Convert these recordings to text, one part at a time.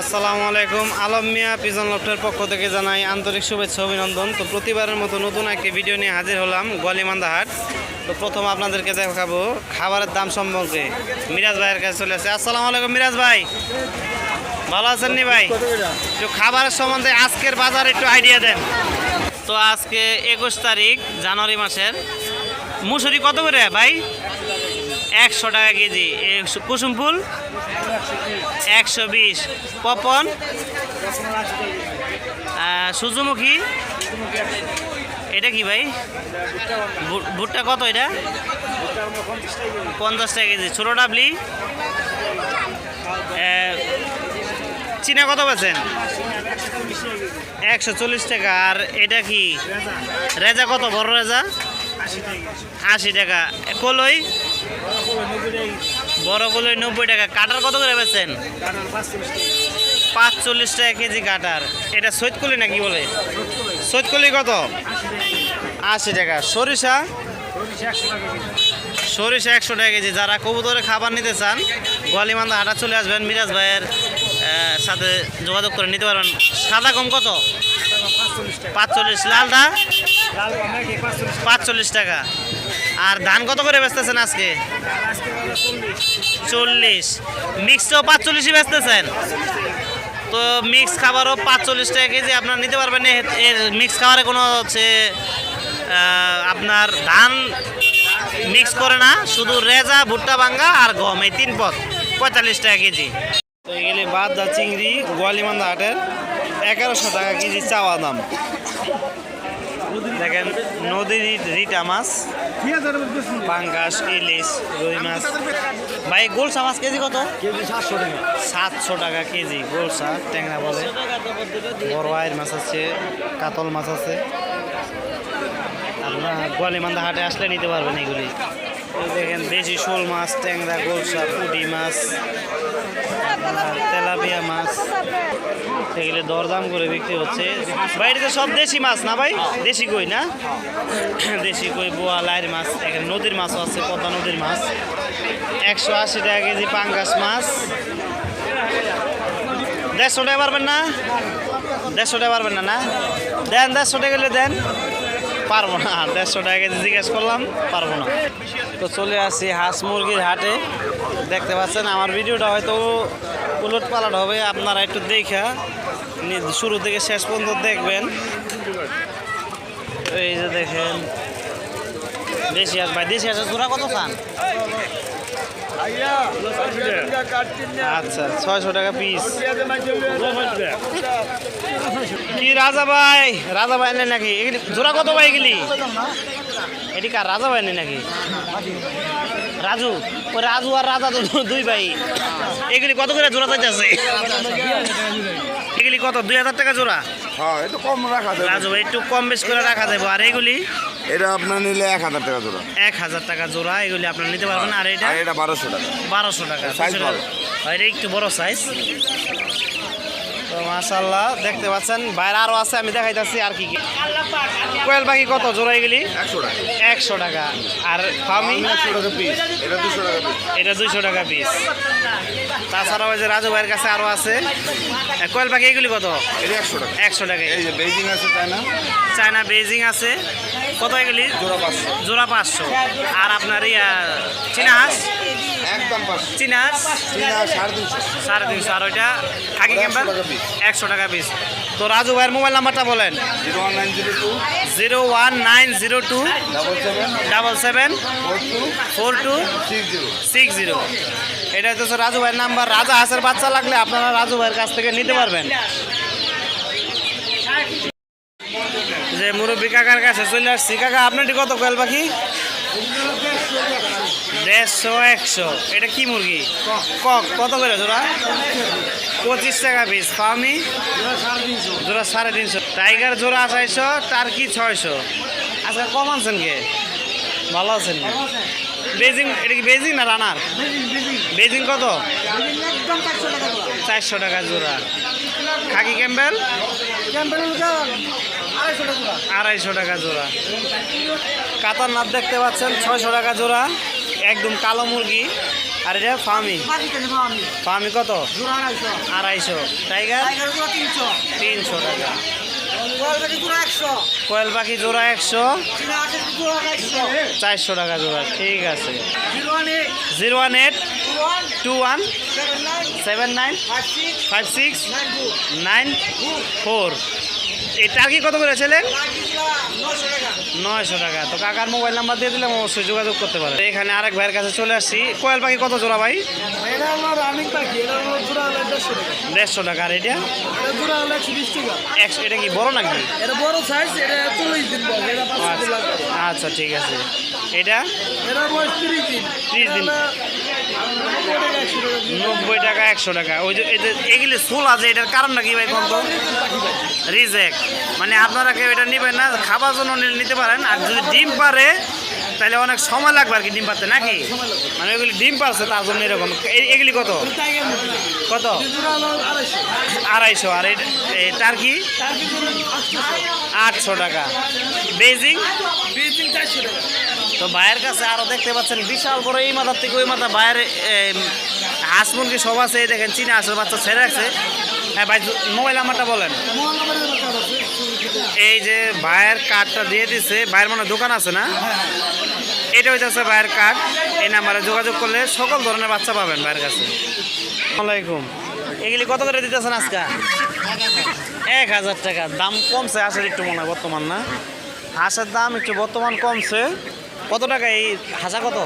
আসসালামু আলাইকুম। আলম মিয়া, পিজন লফটের পক্ষ থেকে জানাই আন্তরিক শুভেচ্ছা, অভিনন্দন। তো প্রতিবারের মতো নতুন একটি ভিডিও নিয়ে হাজির হলাম গলিমান্দা হাট তো প্রথম আপনাদেরকে দেখাবো খাবারের দাম সম্পর্কে। মিরাজ ভাইয়ের কাছে চলে আসে। আসসালামু আলাইকুম মিরাজ ভাই। ভালো আছেন নি ভাই? একটু খাবারের সম্বন্ধে আজকের বাজার একটু আইডিয়া দেন। তো আজকে একুশ তারিখ, জানুয়ারি মাসের। মুসুরি কত করে ভাই? একশো টাকা কেজি। কুসুম ফুল? একশো বিশ। পপন? সূর্যমুখী এটা কি ভাই? ভুট্টা কত এটা? পঞ্চাশ টাকা কেজি। ছোটো ডাবলি? চীনা কত পাচ্ছেন? একশো চল্লিশ টাকা। আর এটা কি? রেজা কত? বড় রেজা? আশি টাকা। কলই? বড় কলই নব্বই টাকা। কাটার কত করে বেচেন? পাঁচচল্লিশ টাকা কেজি কাটার। এটা সৈতকলি নাকি বলে? সৈতকলি কত? আশি টাকা। সরিষা? সরিষা একশো টাকা কেজি। যারা কবুতরে খাবার নিতে চান গোয়ালিমান্দা হাটা চলে আসবেন। মিরাজ ভাইয়ের সাথে যোগাযোগ করে নিতে পারবেন। সাদা কম কত? পাঁচচল্লিশ। লালদা পাঁচচল্লিশ টাকা। আর ধান কত করে বেচতেছেন আজকে? চল্লিশ মিক্সও পাঁচচল্লিশই বেচতেছেন। তো মিক্স খাবারও পাঁচচল্লিশ টাকা কেজি আপনার নিতে পারবেন। এর মিক্স খাবারে কোনো হচ্ছে আপনার ধান মিক্স করে না, শুধু রেজা, ভুট্টা ভাঙ্গা আর গম, এই তিন পদ, পঁয়তাল্লিশ টাকা কেজি। তো এগুলি বাদ দা চিংড়ি গোয়ালিমান্দা হাটের এগারোশো টাকা কেজি চাওয়া দাম। দেখেন নদীর রিটা মাছ পাঙ্গাস ইলিশ রুই মাছ। ভাই গোলসা মাছ কেজি কত? কেজি সাতশো টাকা। সাতশো টাকা কেজি গোলসা ট্যাংরা বলে। বড় আয়ের মাছ আছে কাতল মাছ আছে। আপনার গোয়ালিমান্দা হাটে আসলে নিতে পারবেন এগুলি। দেখেন দেশি শোল মাছ ট্যাংরা গোলসা পুঁটি মাছ। তেলাপিয়া মাছ। এগুলি দরদাম করে বিক্রি হচ্ছে। বাইরে সব দেশি মাছ না ভাই? দেশি কই না? দেশি কই, বোয়া লাইর মাছ, এখানে নদীর মাছও আছে, পদ্মা নদীর মাছ। একশো আশি টাকা কেজি পাঙ্গাস মাছ। দেড়শো টাকা পারবেন না? দেড়শো টাকা পারবেন না না? দেন, দেড়শো টাকা গেলে দেন। পারব না, দেড়শো টাকা কেজি জিজ্ঞেস করলাম, পারব না। তো চলে আসি হাঁস মুরগির হাটে। দেখতে পাচ্ছেন, আমার ভিডিওটা হয়তো উলট পালট হবে, আপনারা একটু দেখা শুরু থেকে শেষ পর্যন্ত দেখবেন। এই যে দেখেন দেশি হাঁস ভাই দেশি হাঁসের জোড়া কত খান আচ্ছা ছয়শো টাকা পিস কি রাজা ভাই? রাজা ভাই নাকি? জোড়া কত ভাই এগুলি? এটি কার, রাজা ভাই নাকি? রাজু ওই রাজু আর রাজা তো দুই ভাই। এগুলি কত করে জোড়া চাইতেছে? এগুলি কত দুই হাজার টাকা জোড়া? হ্যাঁ কম রাখা যাবে। রাজু একটু কম বেশ করে রাখা যাবে। আর এগুলি? এটা আপনার নিলে এক হাজার টাকা জোড়া। এক হাজার টাকা জোড়া এগুলি আপনারা নিতে পারবেন। আর এটা? আর এটা বারোশো টাকা। বারোশো টাকা ভালো। এটা একটু বড় সাইজ মাশাল্লাহ দেখতে পাচ্ছেন বাইরে আরও আছে আমি দেখাইতেছি আর কি কি। কোয়েল পাখি কত জোড়া এগুলি? একশো টাকা। আর পিস এটা দুশো টাকা এটা দুইশো টাকা পিস তাছাড়া ওই যে রাজু ভাইয়ের কাছে আরও আছে। কোয়েল পাখি এগুলি কত? এটা একশো টাকা। একশো টাকা। এই যে বেজিং আছে তাই না চায়না বেজিং আছে। কত এগুলি? জোড়া পাঁচশো। জোড়া পাঁচশো। আর আপনার ইয়া চীনা হাঁস? একদম সাড়ে তিনশো। আর ওইটা খাকি একশো টাকা একশো টাকা পিস তো রাজু ভাইয়ের মোবাইল নাম্বারটা বলেন। Zero one nine zero two. Double seven. Four two. Six zero. Six zero. এটা হচ্ছে রাজু ভাইয়ের নাম্বার। রাজা হাঁসের বাচ্চা লাগলে আপনারা রাজু ভাইয়ের কাছ থেকে নিতে পারবেন। যে মুরব্বী কাকার কাছে চলে আসছি। কাকা আপনারটি কত কয়েল পাখি? দেড়শো, একশো। এটা কি মুরগি? কক কত করে জোড়া? পঁচিশ টাকা পিস ফার্মি জোড়া সাড়ে তিনশো। টাইগার জোড়া আড়াইশো, টার্কি ছয়শো। আজকে কম আনছেন কে? ভালো আছেন বেজিং এটা কি বেজিং না রানার? বেজিং কত? চারশো টাকা জোড়া। খাকি ক্যাম্বেল? আড়াইশো টাকা জোড়া। কাতার নাথ দেখতে পাচ্ছেন, ছয়শো টাকা জোড়া। একদম কালো মুরগি, আর এটা ফার্মি ফার্মি কত? আড়াইশো। টাইগার? তিনশো টাকা। কোয়েল পাখি জোড়া একশো। চারশো টাকা জোড়া, ঠিক আছে। Zero one eight, two one, seven nine, five six, nine four. এটা কি কত করে ছিলেন নয়শো টাকা। তো কাকার মোবাইল নাম্বার দিয়ে দিলাম অবশ্যই যোগাযোগ করতে পারেন এখানে আরেক ভাইয়ের কাছে চলে আসছি। কোয়েল পাখি কত জোড়া ভাই? দেড়শো টাকা। আর এটা? এটা কি বড় নাকি? আচ্ছা, আচ্ছা ঠিক আছে। এটা? তিরিশ দিন। নব্বই টাকা, একশো টাকা। ওই যে এগুলি সোল আছে, এটার কারণ নাকি ভাই কম তো রিজেক্ট। মানে আপনারা কেউ এটা নেবেন না, খাবার জন্য নিতে পারেন, আর যদি ডিম পারে তাহলে অনেক সময় লাগবে আর কি ডিম পারতে নাকি? মানে ওইগুলি ডিম পারছে তার জন্য এরকম। এগুলি কত? কত? আড়াইশো। আর এই টার্কি আটশো টাকা। বেজিং? তো ভাইয়ের কাছে আরও দেখতে পাচ্ছেন বিশাল বড় এই মাথার থেকে ওই মাথা ভাইয়ের হাঁস মুরগি সব আছে। এই দেখেন চীনা হাঁসের বাচ্চা ছেড়ে রাখছে। হ্যাঁ ভাই মোবাইল নাম্বারটা বলেন। এই যে ভাইয়ের কার্ডটা দিয়ে দিছে ভাইয়ের মানে দোকান আছে না? এটা হইতেছে ভাইয়ের কার্ড এই নাম্বারে যোগাযোগ করলে সকল ধরনের বাচ্চা পাবেন ভাইয়ের কাছে। আসসালামাইকুম এগুলি কত করে দিতেছেন আজকে? এক হাজার টাকা। দাম কমছে হাঁসের একটু মনে হয় বর্তমান না? হাঁসের দাম একটু বর্তমান কমছে। কত টাকা এই হাঁসা কত?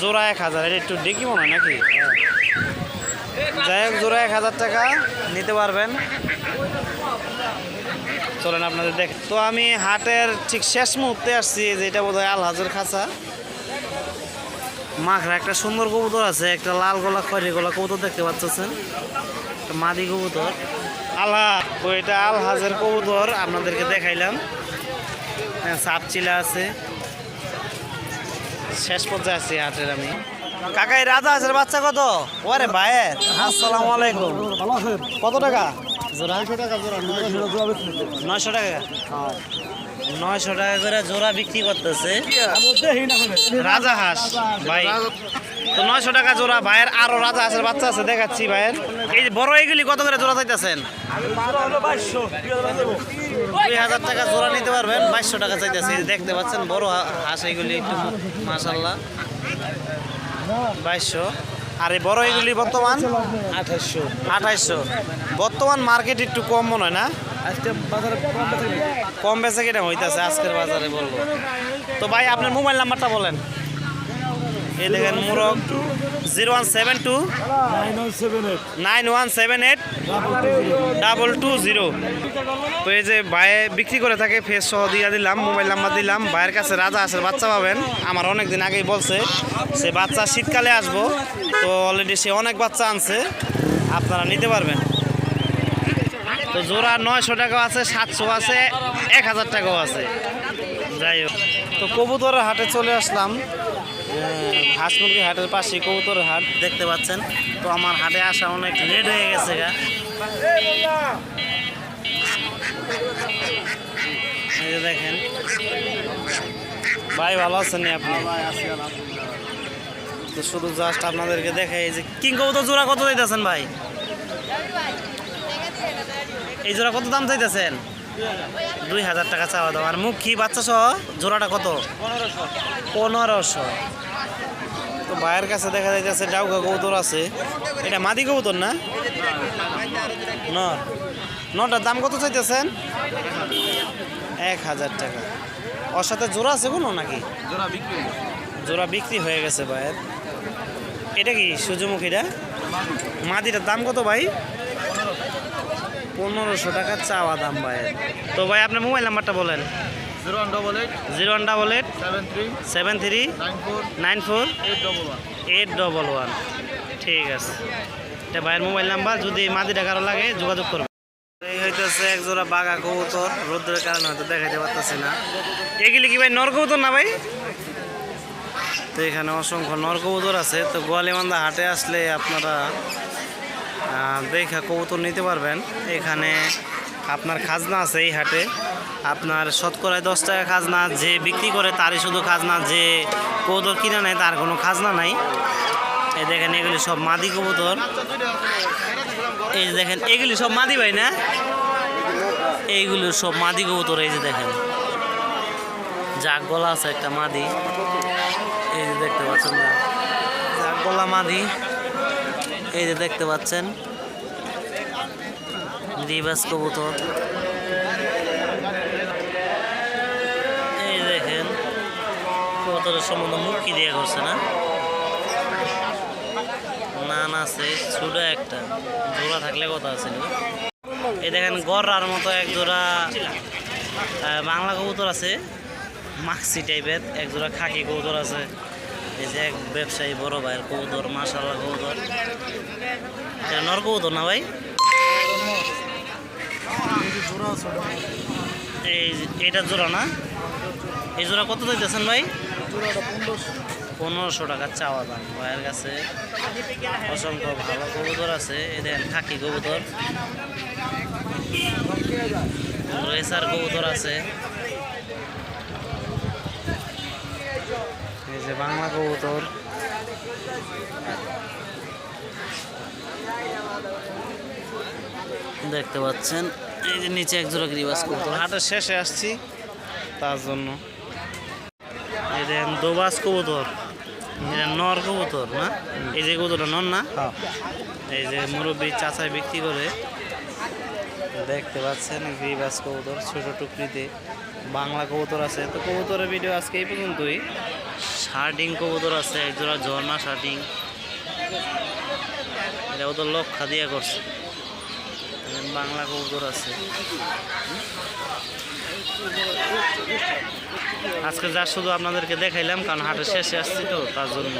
জোড়া এক হাজার। এটা একটু ডেকি মনে হয় নাকি? যাই হোক, জোড়া এক হাজার টাকা নিতে পারবেন। চলেন আপনাদের দেখ তো আমি হাটের ঠিক শেষ মুহূর্তে আসছি যেটা বোধ হয় আলহাজের খাঁচা। মাখরা একটা সুন্দর কবুতর আছে, একটা লাল গলা, খয়রি গলা কবুতর দেখতে পাচ্ছেন। একটা মাদি কবুতর। আল্লাহ তো এটা আলহাজের কবুতর, আপনাদেরকে দেখাইলাম। হ্যাঁ সাপচিলা আছে। শেষ পর্যায়ে আছি হাটের আমি। কাকা এই রাজা হাঁসের বাচ্চা কত? ওরে ভাইয়ের। আসসালামু আলাইকুম। ভালো আছেন? কত টাকা? জোড়া টাকা জোড়া নয়শো। টাকা। নয়শো টাকা? করে জোড়া বিক্রি করতেছে। রাজা হাঁস ভাই। তো নয়শো টাকা জোড়া ভাইয়ের আরও রাজা হাঁসের বাচ্চা আছে দেখাচ্ছি ভাইয়ের। এই যে বড় এইগুলি কত করে জোড়া চাইতেছেন? দুই হাজার টাকা জোড়া নিতে পারবেন বাইশশো টাকা চাইতেছে। দেখতে পাচ্ছেন বড় হাঁস এইগুলি একটু মাসাল্লাহ বাইশশো। আর এই বড় এগুলি বর্তমান? আঠাইশো আঠাইশশো বর্তমান মার্কেট একটু কম মনে হয় না? আজকে বাজারে কম বেচা কেটে হইতেছে বেচে কিনা হইতাছে আজকের বাজারে বলব। তো ভাই আপনার মোবাইল নাম্বারটা বলেন। এই দেখেন মুরগ zero one seven two nine one seven eight. Double two zero. তো এই যে ভাইয়ে বিক্রি করে থাকে ফেস সহ দিয়ে দিলাম মোবাইল নাম্বার দিলাম। ভাইয়ের কাছে রাজা আসের বাচ্চা পাবেন। আমার অনেক দিন আগেই বলছে সে বাচ্চা শীতকালে আসব। তো অলরেডি সে অনেক বাচ্চা আনছে আপনারা নিতে পারবেন। তো জোড়া নয়শো টাকাও আছে সাতশো আছে এক হাজার টাকাও আছে। যাই হোক। তো কবুতরের হাটে চলে আসলাম। হাঁস মুরগি হাটের পাশে কবুতরের হাট। দেখতে পাচ্ছেন তো আমার হাটে আসা অনেক লেট হয়ে গেছে গা। দেখেন। ভাই ভালো আছেন নি আপনি? তো শুধু জাস্ট আপনাদেরকে দেখে এই যে কিং কবুতর জোড়া কত দিতেছেন ভাই? এই জোড়া কত দাম চাইতেছেন? দুই হাজার টাকা চাওয়া দাও আর মুখ কি বাচ্চা সহ জোড়াটা কত? পনেরোশো। তো ভাইয়ের কাছে দেখা যাইতেছে ডাউকা কবুতর আছে। এটা মাদি কবুতর না? নর নটার দাম কত চাইতেছেন? এক হাজার টাকা। ওর সাথে জোড়া আছে কোনো নাকি? জোড়া বিক্রি। জোড়া বিক্রি হয়ে গেছে ভাইয়ের। এটা কি সূর্যমুখীটা মাদিটার দাম কত ভাই? পনেরোশো টাকা চাওয়া দাম ভাইয়ের। তো ভাই আপনার মোবাইল নাম্বারটা বলেন। Zero one double eight zero one double eight seven three seven three nine four nine four eight double one eight double one ঠিক আছে। এটা ভাইয়ের মোবাইল নাম্বার যদি মাদিটা কারও লাগে যোগাযোগ করবে। এই হইতেছে এক জোড়া বাঘা কবুতর রোদ্রের কারণে হয়তো দেখাইতে পারতেছি না। এগুলি কি ভাই নর কবুতর না ভাই? তো এখানে অসংখ্য নর কবুতর আছে তো গোয়ালিমান্দা হাটে আসলে আপনারা দেখা কবুতর নিতে পারবেন। এখানে আপনার খাজনা আছে এই হাটে। আপনার শতকরায় দশ টাকা খাজনা, যে বিক্রি করে তারই শুধু খাজনা, যে কবুতর কিনা নেয় তার কোনো খাজনা নাই। এই দেখেন, এগুলি সব মাদি কবুতর। এই যে দেখেন, এগুলি সব মাদি ভাই না? এইগুলো সব মাদি কবুতর, এই যে দেখেন। জাগ গলা আছে একটা মাদি। এই যে দেখতে পাচ্ছেন না গলা মাদি। এই যে দেখতে পাচ্ছেন। রিবাস কবুতর এই দেখেন কবুতরের সম্বন্ধ মুখি দিয়ে করছে না। নান আছে, ছোট একটা। জোড়া থাকলে কথা আছে এই দেখেন, গড়ার মতো এক জোড়া বাংলা কবুতর আছে। মাক্সি টাইপের এক জোড়া খাকি কবুতর আছে। এই যে এক ব্যবসায়ী বড় ভাইয়ের কবুতর মাশাল্লাহ কবুতর। এটা নর কবুতর না ভাই? এই এইটার জোড়া না? এই জোড়া কত দিতেছেন ভাই? পনেরোশো টাকা চাওয়া দাম ভাইয়ের কাছে অসংখ্য ভালো কবুতর আছে। এদের খাকি কবুতর। রেসার কবুতর আছে। এই যে বাংলা কবুতর। দেখতে পাচ্ছেন, এই যে নিচে এক জোড়া গ্রিবাস কবুতর। হাটের শেষে আসছি তার জন্য। দেখেন দোবাস কবুতর নর কবুতর না? এই যে কবুতরটা নর না? এই যে মুরব্বী চাচায় বিক্রি করে। দেখতে পাচ্ছেন গ্রিবাস কবুতর ছোট টুকরিতে বাংলা কবুতর আছে। তো কবুতরের ভিডিও আজকে এই পর্যন্তই। শার্টিং কবুতর আছে একজোড়া ঝর্ণা শার্টিং এটা ওদের লক্ষা দিয়া করছে। বাংলা কবুতর আছে। আজকে যা শুধু আপনাদেরকে দেখাইলাম, কারণ হাটের শেষে আসছি তো, তার জন্য।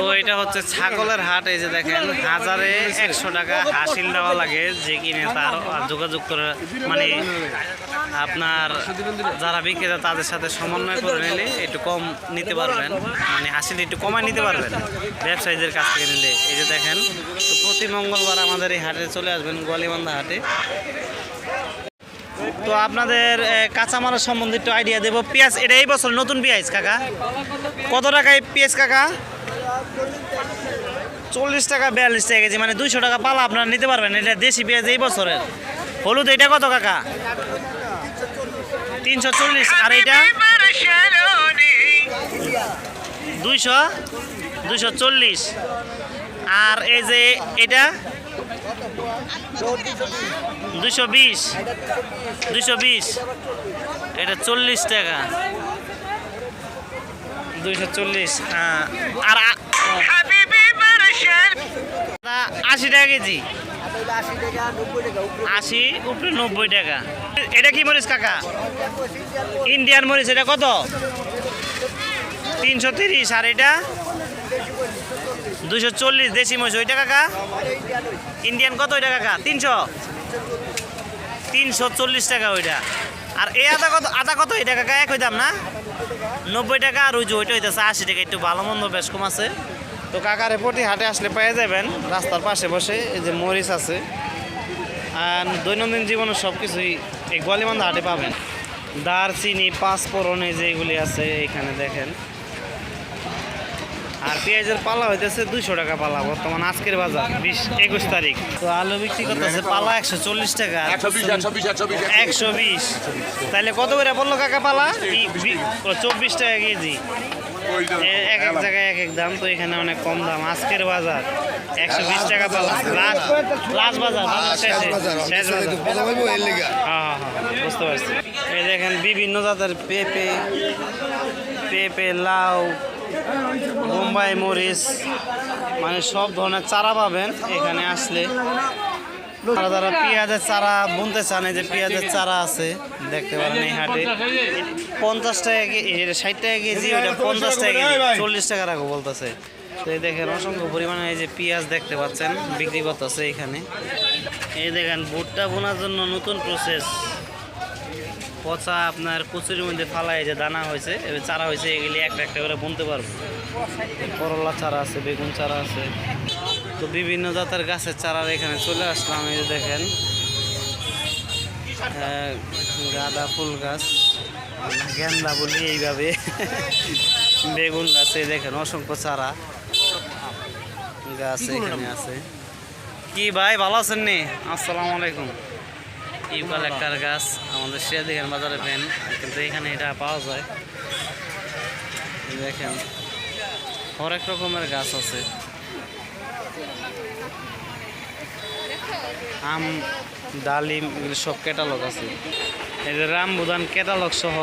তো এটা হচ্ছে ছাগলের হাট, এই যে দেখেন, হাজারে একশো টাকা হাসিল দেওয়া লাগে, যে কিনে তার যোগাযোগ করে মানে আপনার যারা বিক্রেতা, তাদের সাথে সমন্বয় করে নিলে একটু কম নিতে পারবেন। মানে হাসিল একটু কমায় নিতে পারবেন, ব্যবসায়ীদের কাছ থেকে নিলে। এই যে দেখেন তো প্রতি মঙ্গলবার আমাদের এই হাটে চলে আসবেন গোয়ালিবান্ধা হাটে। তো আপনাদের কাঁচামালের সম্বন্ধে একটু আইডিয়া দেবো। পেঁয়াজ, এটা এই বছর নতুন পেঁয়াজ, কাকা। কত টাকায় পেঁয়াজ, কাকা? চল্লিশ টাকা বিয়াল্লিশ টাকা কেজি মানে দুইশো টাকা পালা আপনারা নিতে পারবেন। এটা দেশি পেঁয়াজ এই বছরের। হলুদ, এটা কত, কাকা? তিনশো চল্লিশ। আর এইটা দুইশো? দুইশো চল্লিশ। আর এই যে, এটা? দুইশো বিশ। দুইশো বিশ। এটা চল্লিশ টাকা। দুইশো চল্লিশ হ্যাঁ। আর আশি টাকা কেজি। আশি উপরে নব্বই টাকা। এটা কি মরিচ, কাকা? ইন্ডিয়ান মরিচ, এটা কত? তিনশো তিরিশ। আর এটা? দুইশো চল্লিশ দেশি মরিচ ওইটা কাকা? ইন্ডিয়ান কত ওইটা কাকা? তিনশো? তিনশো চল্লিশ টাকা ওইটা। আর এই আদা কত আদা কত এটা কাকা? এক হইতাম না? নব্বই টাকা আর ওই যে ওইটা হইতেছে আশি টাকা, একটু ভালো মন্দ বেশ কম আছে। তো কাকারে প্রতি হাটে আসলে পেয়ে যাবেন, রাস্তার পাশে বসে এই যে মরিচ আছে। আর দৈনন্দিন জীবনের সব কিছুই এই গোয়ালিমান্দা হাটে পাবেন। দারচিনি, পাঁচফোড়ন, এই যেগুলি আছে, এখানে দেখেন। আর পেঁয়াজের পালা হইতেছে দুইশো টাকা পালা বর্তমান আজকের বাজার বিশ একুশ তারিখ। তো আলু বিক্রি করতেছে পালা একশো চল্লিশ টাকা একশো বিশ তাহলে কত করে বলল কাকা পালা? চব্বিশ। টাকা কেজি। এক এক জায়গায় এক এক দাম তো এখানে অনেক কম দাম। আজকের বাজার একশো বিশ টাকা পালা। লাস্ট লাস্ট বাজার শেষে। শেষ বাজার। হ্যাঁ হ্যাঁ হ্যাঁ, বুঝতে পারছি। এই দেখেন বিভিন্ন জাতের পেঁপে পেঁপে লাউ বোম্বাই মরিচ মানে সব ধরনের চারা পাবেন এখানে আসলে। যারা যারা পেঁয়াজের চারা বুনতে চান যে পেঁয়াজের চারা আছে, দেখতে পারেন এই হাটে। পঞ্চাশ টাকা ষাট টাকা কেজি ওটা পঞ্চাশ টাকা কেজি, চল্লিশ টাকা রাখো বলতেছে। তো এই দেখেন অসংখ্য পরিমাণে এই যে পেঁয়াজ দেখতে পাচ্ছেন, বিক্রি করতেছে এখানে। এই দেখেন, ভুট্টা বোনার জন্য নতুন প্রসেস পচা আপনার কচুরির মধ্যে ফালাই যে দানা হয়েছে চারা হয়েছে এগুলি একটা একটা করে বুনতে পারব। করলা চারা আছে বেগুন চারা আছে। তো বিভিন্ন জাতের গাছের চারা এখানে চলে আসলাম এই যে দেখেন। আহ, গাঁদা ফুল গাছ গেন্দা বলি এইভাবে। বেগুন গাছে দেখেন অসংখ্য চারা গাছ এখানে আছে। কি ভাই ভালো আছেন নি? আসসালামু আলাইকুম। ইউকালেক্টার গাছ আমাদের সিরাদিঘান বাজারে পেন, কিন্তু এখানে এটা পাওয়া যায়। দেখেন, হরেক রকমের গাছ আছে। আম, ডালিম, এগুলো সব ক্যাটালগ আছে। এই যে রামবুদান ক্যাটালগ সহ।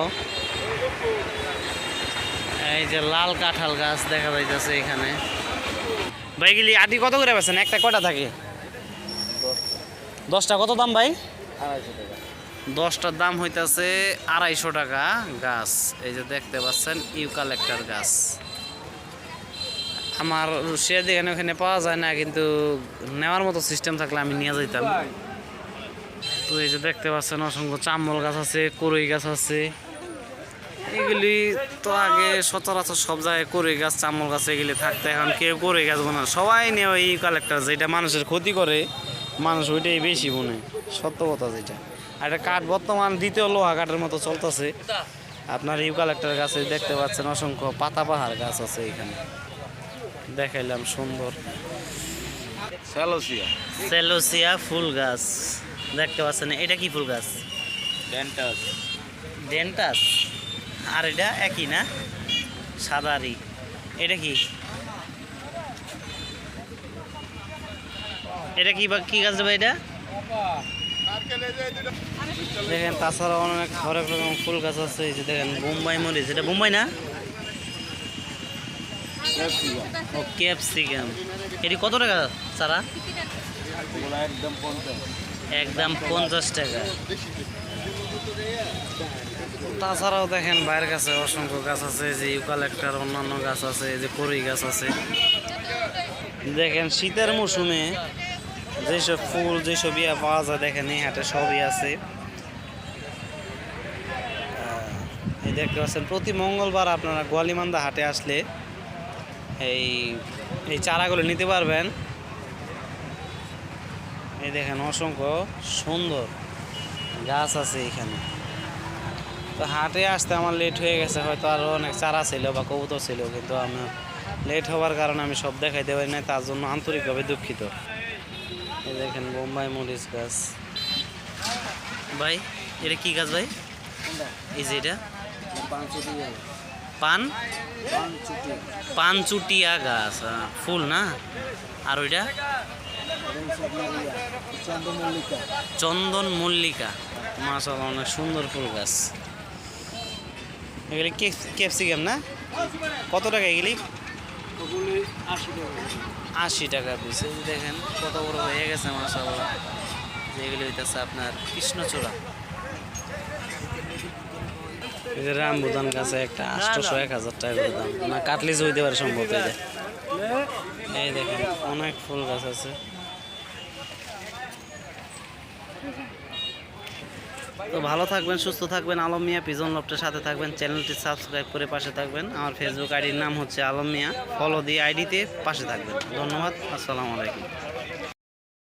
এই যে লাল কাঁঠাল গাছ দেখা যাইতেছে এখানে। ভাইগুলি আদি কত করে বেছেন একটা কটা থাকে? দশটা। কত দাম ভাই? দশটার দাম হইতাছে আড়াইশো টাকা গাছ। এই যে দেখতে পাচ্ছেন ইউকালেক্টার গাছ। আমার সে এখানে ওখানে পাওয়া যায় না, কিন্তু নেওয়ার মতো সিস্টেম থাকলে আমি নিয়ে যাইতাম। তো এই যে দেখতে পাচ্ছেন, অসংখ্য চাম্বল গাছ আছে, কড়ই গাছ আছে। এগুলি তো আগে সচরাচর সব জায়গায় কড়ই গাছ, চাম্বল গাছ এগুলি থাকতে, এখন কেউ কড়ই গাছ বোনা সবাই নিয়ে ওই কালেক্টর, যেটা মানুষের ক্ষতি করে। মানুষ ওইটাই বেশি মনে সত্য কথা যেটা। আর এটা কাঠ বর্তমান দ্বিতীয় লোহা কাঠের মতো চলতেছে। আপনার ইউকালেক্টার গাছে দেখতে পাচ্ছেন অসংখ্য পাতা পাহাড় গাছ আছে এখানে। দেখাইলাম সুন্দর। স্যালোসিয়া সেলোসিয়া ফুল গাছ। দেখতে পাচ্ছেন এটা কি ফুল গাছ? ডেন্টাস। ডেন্টাস? আর এটা একই না? সাদারি এটা কি? এটা কি বা কি গাছ দেবে এটা? দেখেন তাছাড়া অনেক হরেক রকম ফুল গাছ আছে, এই যে দেখেন, বোম্বাই মরিচ। এটা বোম্বাই না? ক্যাপসিকাম। এটি কত টাকা, চারা? একদম পঞ্চাশ টাকা। তাছাড়াও দেখেন, বাইরের কাছে অসংখ্য গাছ আছে যে ইউকালেক্টার অন্যান্য গাছ আছে যে কড়ই গাছ আছে। দেখেন, শীতের মৌসুমে যেসব ফুল, যেসব ইয়া পাওয়া যায়, দেখেন এই হাটে সবই আছে। এই দেখতে পাচ্ছেন, প্রতি মঙ্গলবার আপনারা গোয়ালিমান্দা হাটে আসলে এই এই চারাগুলো নিতে পারবেন। এই দেখেন, অসংখ্য সুন্দর গাছ আছে এখানে। তো হাটে আসতে আমার লেট হয়ে গেছে, হয়তো আরও অনেক চারা ছিল বা কবুতর ছিল, কিন্তু আমার লেট হওয়ার কারণে আমি সব দেখাইতে পারি না তার জন্য আন্তরিকভাবে দুঃখিত। দেখেন বোম্বাই মরিচ গাছ। ভাই এটা কি গাছ ভাই? এই যে এটা। পান? পানচুটিয়া। গাছ ফুল না? আর ওইটা? চন্দন মল্লিকা মাসাল অনেক সুন্দর ফুল গাছ। এগুলি ক্যাপসিকাম না? কত টাকা এগুলি? আশি টাকা যে দেখেন, কত বড় হয়ে গেছে মাসাল্লাহ যেগুলো হইতেছে আপনার কৃষ্ণচূড়া। এই যে রামবুদান গাছে একটা আটশোশো, এক হাজার টাকা করে দাম। না কাটলিজ হইতে পারে সম্ভবত এই দেখেন, অনেক ফুল গাছ আছে। তো ভালো থাকবেন, সুস্থ থাকবেন। আলম মিয়া পিজন লফটের সাথে থাকবেন। চ্যানেলটি সাবস্ক্রাইব করে পাশে থাকবেন। আমার ফেসবুক আইডির নাম হচ্ছে আলম মিয়া। ফলো দিয়ে আইডিতে পাশে থাকবেন। ধন্যবাদ। আসসালামু আলাইকুম।